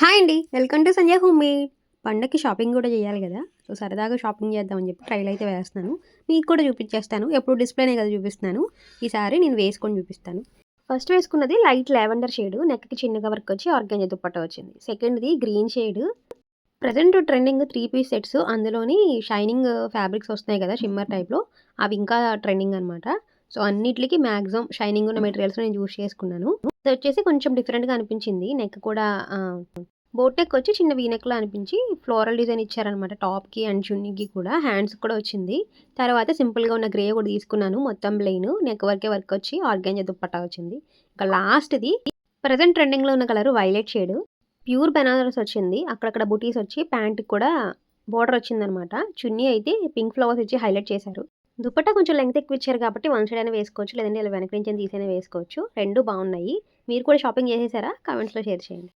Hi అండి. Welcome to Sanjay home made పండగకి shopping కూడా చేయాలి కదా. సో సరదాగా షాపింగ్ చేద్దామని చెప్పి ట్రైల్ అయితే వేస్తున్నాను. మీకు కూడా చూపించేస్తాను. ఎప్పుడు డిస్ప్లేనే కదా చూపిస్తున్నాను. ఈసారి నేను వేసుకొని చూపిస్తాను. ఫస్ట్ వేసుకున్నది లైట్ లావెండర్ షేడ్ నెక్కి చిన్నగా వర్క్ వచ్చి ఆర్గానిక్ దుప్పట్ట వచ్చింది. సెకండ్ది green shade present trending three piece sets అందులోని షైనింగ్ ఫ్యాబ్రిక్స్ వస్తున్నాయి కదా షిమ్మర్ టైప్లో అవి ఇంకా ట్రెండింగ్ అనమాట సో అన్నిటికీ మ్యాక్సిమం షైనింగ్ ఉన్న మెటీరియల్స్ నేను చూస్ చేసుకున్నాను. ఇది వచ్చేసి కొంచెం డిఫరెంట్గా అనిపించింది. నెక్ కూడా బోట్ నెక్ వచ్చి చిన్న వీనెక్లో అనిపించి ఫ్లోరల్ డిజైన్ ఇచ్చారనమాట టాప్కి అండ్ చున్నీకి కూడా హ్యాండ్స్ కూడా వచ్చింది. తర్వాత సింపుల్గా ఉన్న గ్రే కూడా తీసుకున్నాను. మొత్తం ప్లెయిన్. నెక్ వర్కే వర్క్ వచ్చి ఆర్గాంజా దుప్పట్టా వచ్చింది. ఇంకా లాస్ట్ది ప్రజెంట్ ట్రెండింగ్లో ఉన్న colour violet shade. Pure Banaras వచ్చింది. అక్కడక్కడ బుటీస్ వచ్చి ప్యాంట్కి కూడా బోర్డర్ వచ్చిందనమాట చున్నీ అయితే పింక్ ఫ్లవర్స్ ఇచ్చి హైలైట్ చేశారు. దుపట్టా కొంచెం లెంగ్త్ ఎక్కువ ఇచ్చారు కాబట్టి వన్ సైడ్ అయినా వేసుకోవచ్చు. లేదంటే ఇలా వెనక నుంచి తీసైనా వేసుకోవచ్చు. రెండు బాగున్నాయి. మీరు కూడా షాపింగ్ చేసేసారా? కామెంట్స్లో షేర్ చేయండి.